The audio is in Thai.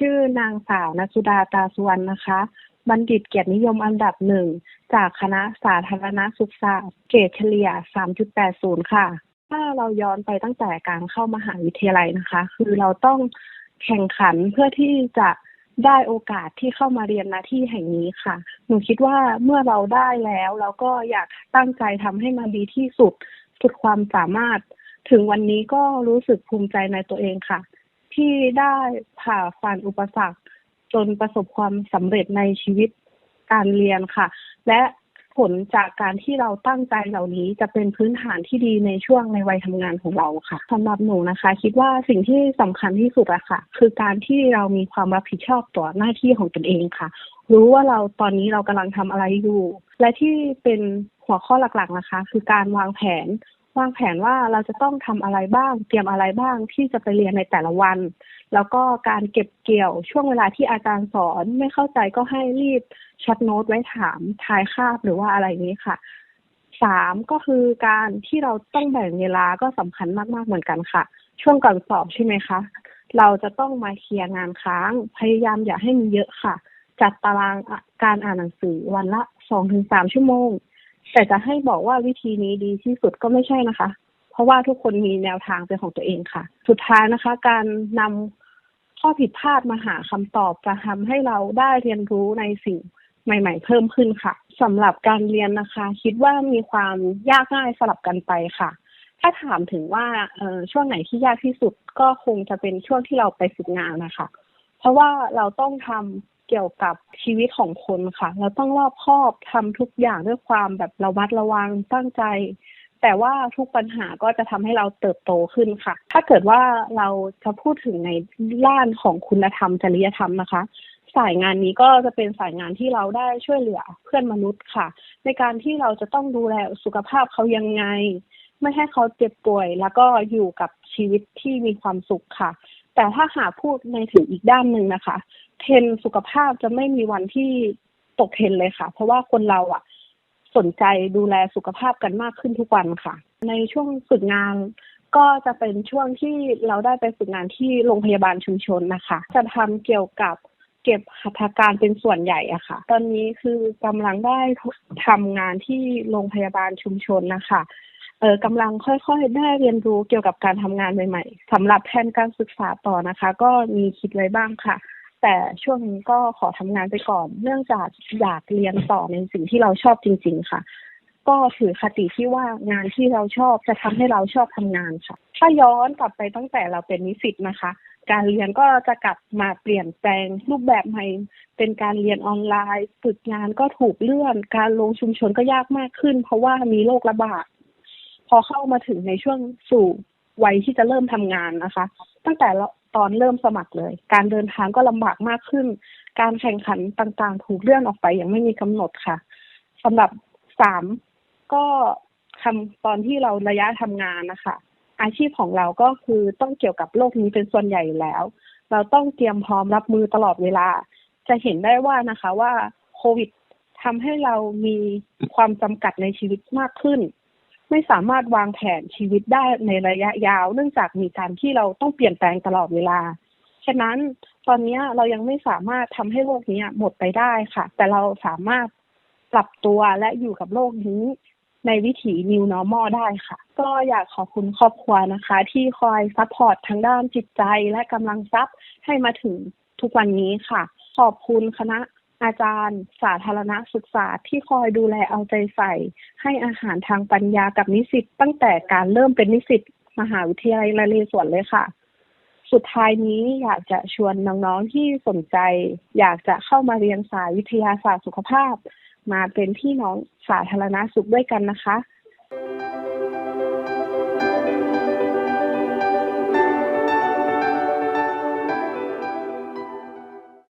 ชื่อนางสาวนัสุดาตาสุวรรณนะคะ บัณฑิตเกียรตินิยมอันดับหนึ่งจากคณะสาธารณสุขศาสตร์เกรดเฉลี่ย 3.80 ค่ะ ถ้าเราย้อนไปตั้งแต่การเข้ามหาวิทยาลัยนะคะ คือเราต้องแข่งขันเพื่อที่จะได้โอกาสที่เข้ามาเรียนณที่แห่งนี้ค่ะ หนูคิดว่าเมื่อเราได้แล้วเราก็อยากตั้งใจทำให้มันดีที่สุด สุดความสามารถ ถึงวันนี้ก็รู้สึกภูมิใจในตัวเองค่ะ ที่ได้ผ่าฟันอุปสรรค จนประสบความสำเร็จในชีวิตการเรียนค่ะ และผลจากการที่เราตั้งใจเหล่านี้จะเป็นพื้นฐานที่ดีในช่วงในวัยทำงานของเราค่ะสำหรับหนูนะคะ คิดว่าสิ่งที่สำคัญที่สุดอะค่ะ คือการที่เรามีความรับผิดชอบต่อหน้าที่ของตนเองค่ะ รู้ว่าเราตอนนี้เรากำลังทำอะไรอยู่ และที่เป็นหัวข้อหลักๆนะคะ คือการวางแผน วางแผนว่าเราจะต้องทำอะไรบ้าง เตรียมอะไรบ้างที่จะไปเรียนในแต่ละวัน แล้วก็การเก็บเกี่ยวช่วงเวลาที่อาจารย์สอนไม่เข้าใจก็ให้รีบช็อตโน้ตไว้ถามทายคาบหรือว่าอะไรนี้ค่ะสามก็คือการที่เราต้องแบ่งเวลาก็สำคัญมากๆเหมือนกันค่ะ ช่วงก่อนสอบใช่ไหมคะ เราจะต้องมาเคลียร์งานค้าง พยายามอย่าให้มีเยอะค่ะ จัดตารางการอ่านหนังสือวันละสองถึงสามชั่วโมง แต่จะให้บอกว่าวิธีนี้ดีที่สุดก็ไม่ใช่นะคะ เพราะว่าทุกคนมีแนวทางเป็นของตัวเองค่ะ สุดท้ายนะคะ การนำข้อผิดพลาดมาหาคำตอบจะทำให้เราได้เรียนรู้ในสิ่งใหม่ ๆ เพิ่มขึ้นค่ะสำหรับการเรียนนะคะ คิดว่ามีความยากง่ายสลับกันไปค่ะ ถ้าถามถึงว่าช่วงไหนที่ยากที่สุดก็คงจะเป็นช่วงที่เราไปฝึกงานนะคะ เพราะว่าเราต้องทำ เกี่ยวกับชีวิตของคนค่ะ เราต้องรอบคอบทำทุกอย่างด้วยความแบบระมัดระวังตั้งใจ แต่ว่าทุกปัญหาก็จะทำให้เราเติบโตขึ้นค่ะ ถ้าเกิดว่าเราจะพูดถึงในด้านของคุณธรรมจริยธรรมนะคะสายงานนี้ก็จะเป็นสายงานที่เราได้ช่วยเหลือเพื่อนมนุษย์ค่ะ ในการที่เราจะต้องดูแลสุขภาพเขายังไง ไม่ให้เขาเจ็บป่วย แล้วก็อยู่กับชีวิตที่มีความสุขค่ะ แต่ถ้าหากพูดในถึงอีกด้านหนึ่งนะคะ เทรนสุขภาพจะไม่มีวันที่ตกเทรนเลยค่ะ เพราะว่าคนเราอะ สนใจดูแลสุขภาพกันมากขึ้นทุกวันค่ะ ในช่วงฝึกงานก็จะเป็นช่วงที่เราได้ไปฝึกงานที่โรงพยาบาลชุมชนนะคะ จะทำเกี่ยวกับเก็บหัตถการเป็นส่วนใหญ่อะค่ะ ตอนนี้คือกำลังได้ทำงานที่โรงพยาบาลชุมชนนะคะเออกำลังค่อยๆ ได้เรียนรู้เกี่ยวกับการทำงานใหม่ๆสำหรับแผนการศึกษาต่อนะคะ ก็มีคิดไว้บ้างค่ะ แต่ช่วงนี้ก็ขอทำงานไปก่อน เนื่องจากอยากเรียนต่อในสิ่งที่เราชอบจริง ๆ ค่ะ ก็ถือคติที่ว่างานที่เราชอบจะทำให้เราชอบทำงานค่ะ ถ้าย้อนกลับไปตั้งแต่เราเป็นนิสิตนะคะ การเรียนก็จะกลับมาเปลี่ยนแปลงรูปแบบใหม่เป็นการเรียนออนไลน์ฝึกงานก็ถูกเลื่อน การลงชุมชนก็ยากมากขึ้น เพราะว่ามีโรคระบาดพอเข้ามาถึงในช่วงสู่วัยที่จะเริ่มทำงานนะคะ ตั้งแต่ ตอนเริ่มสมัครเลย การเดินทางก็ลำบากมากขึ้น การแข่งขันต่างๆ ถูกเลื่อนออกไปอย่างไม่มีกำหนดค่ะสำหรับสามก็ทำตอนที่เราระยะทำงานนะคะ อาชีพของเราก็คือต้องเกี่ยวกับโรคนี้เป็นส่วนใหญ่แล้ว เราต้องเตรียมพร้อมรับมือตลอดเวลา จะเห็นได้ว่านะคะว่าโควิดทำให้เรามีความจำกัดในชีวิตมากขึ้น ไม่สามารถวางแผนชีวิตได้ในระยะยาว เนื่องจากมีการที่เราต้องเปลี่ยนแปลงตลอดเวลา ฉะนั้นตอนนี้เรายังไม่สามารถทำให้โลกนี้หมดไปได้ค่ะ แต่เราสามารถปรับตัวและอยู่กับโลกนี้ในวิถี New Normal ได้ค่ะ ก็อยากขอบคุณครอบครัวนะคะ ที่คอยซัพพอร์ตทางด้านจิตใจและกำลังทรัพย์ให้มาถึงทุกวันนี้ค่ะ ขอบคุณคณะ อาจารย์สาธารณศึกษาที่คอยดูแลเอาใจใส่ ให้อาหารทางปัญญากับนิสิตตั้งแต่การเริ่มเป็นนิสิตมหาวิทยาลัยนเรศวรเลยค่ะ สุดท้ายนี้อยากจะชวนน้องๆที่สนใจ อยากจะเข้ามาเรียนสายวิทยาศาสตร์สุขภาพ มาเป็นพี่น้องสาธารณสุขด้วยกันนะคะ